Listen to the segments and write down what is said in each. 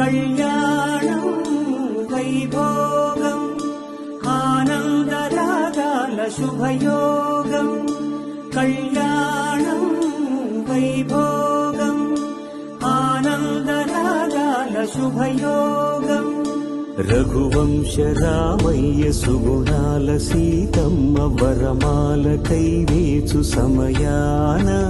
कल्याणम् वैभोगम् कैभोगम्भयोगम् कल्याणम् वैभोगम् आनादराजा Raghuvansh Ramayya सुगुणाल सीतं वरमालकैसु समयान।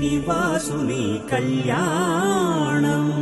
श्रीनिवासुनि कल्याणम्।